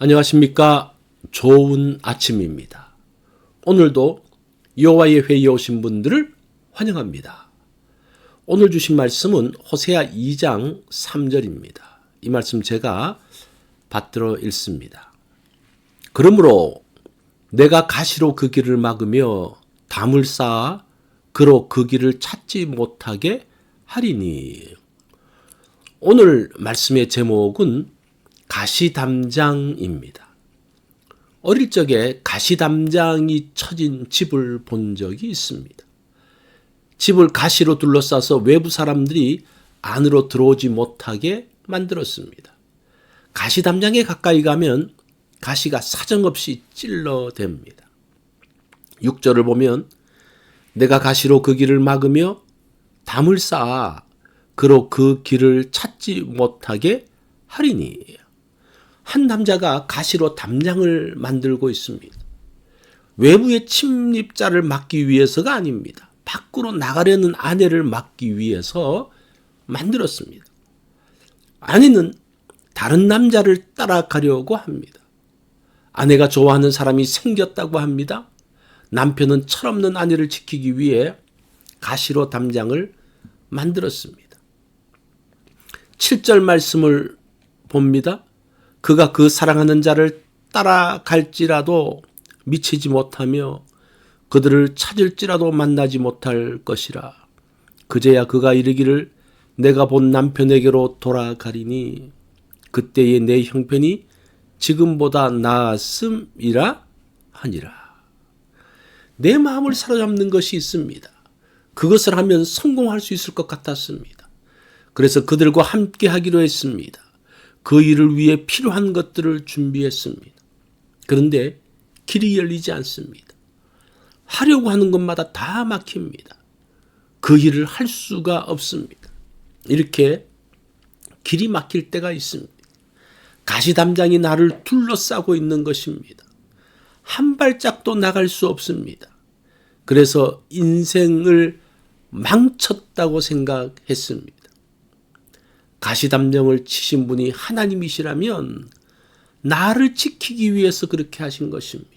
안녕하십니까. 좋은 아침입니다. 오늘도 여호와의 회의에 오신 분들을 환영합니다. 오늘 주신 말씀은 호세아 2장 3절입니다. 이 말씀 제가 받들어 읽습니다. 그러므로 내가 가시로 그 길을 막으며 담을 쌓아 그로 그 길을 찾지 못하게 하리니. 오늘 말씀의 제목은 가시담장입니다. 어릴 적에 가시담장이 쳐진 집을 본 적이 있습니다. 집을 가시로 둘러싸서 외부 사람들이 안으로 들어오지 못하게 만들었습니다. 가시담장에 가까이 가면 가시가 사정없이 찔러댑니다. 6절을 보면 내가 가시로 그 길을 막으며 담을 쌓아 그로 그 길을 찾지 못하게 하리니 한 남자가 가시로 담장을 만들고 있습니다. 외부의 침입자를 막기 위해서가 아닙니다. 밖으로 나가려는 아내를 막기 위해서 만들었습니다. 아내는 다른 남자를 따라가려고 합니다. 아내가 좋아하는 사람이 생겼다고 합니다. 남편은 철없는 아내를 지키기 위해 가시로 담장을 만들었습니다. 7절 말씀을 봅니다. 그가 그 사랑하는 자를 따라갈지라도 미치지 못하며 그들을 찾을지라도 만나지 못할 것이라. 그제야 그가 이르기를 내가 본 남편에게로 돌아가리니 그때의 내 형편이 지금보다 나았음이라 하니라. 내 마음을 사로잡는 것이 있습니다. 그것을 하면 성공할 수 있을 것 같았습니다. 그래서 그들과 함께 하기로 했습니다. 그 일을 위해 필요한 것들을 준비했습니다. 그런데 길이 열리지 않습니다. 하려고 하는 것마다 다 막힙니다. 그 일을 할 수가 없습니다. 이렇게 길이 막힐 때가 있습니다. 가시담장이 나를 둘러싸고 있는 것입니다. 한 발짝도 나갈 수 없습니다. 그래서 인생을 망쳤다고 생각했습니다. 가시담령을 치신 분이 하나님이시라면 나를 지키기 위해서 그렇게 하신 것입니다.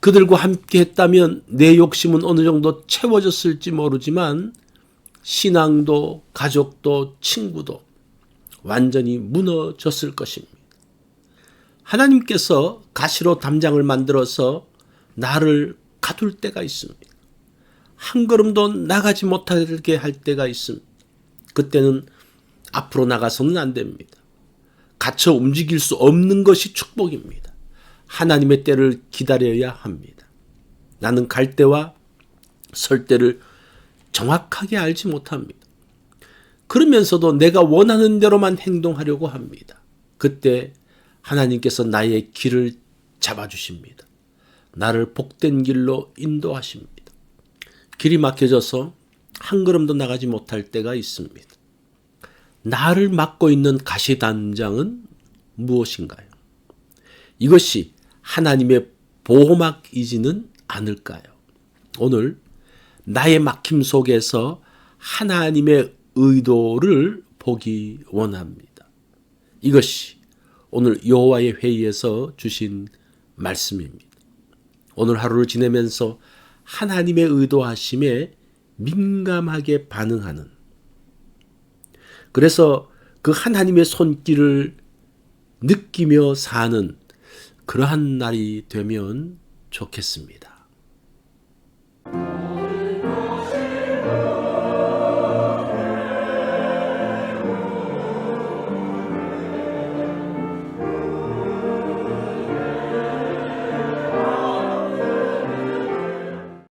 그들과 함께 했다면 내 욕심은 어느 정도 채워졌을지 모르지만 신앙도 가족도 친구도 완전히 무너졌을 것입니다. 하나님께서 가시로 담장을 만들어서 나를 가둘 때가 있습니다. 한 걸음도 나가지 못하게 할 때가 있습니다. 그때는 앞으로 나가서는 안 됩니다. 갇혀 움직일 수 없는 것이 축복입니다. 하나님의 때를 기다려야 합니다. 나는 갈 때와 설 때를 정확하게 알지 못합니다. 그러면서도 내가 원하는 대로만 행동하려고 합니다. 그때 하나님께서 나의 길을 잡아주십니다. 나를 복된 길로 인도하십니다. 길이 막혀져서 한 걸음도 나가지 못할 때가 있습니다. 나를 막고 있는 가시단장은 무엇인가요? 이것이 하나님의 보호막이지는 않을까요? 오늘 나의 막힘 속에서 하나님의 의도를 보기 원합니다. 이것이 오늘 여호와의 회의에서 주신 말씀입니다. 오늘 하루를 지내면서 하나님의 의도하심에 민감하게 반응하는 그래서 그 하나님의 손길을 느끼며 사는 그러한 날이 되면 좋겠습니다.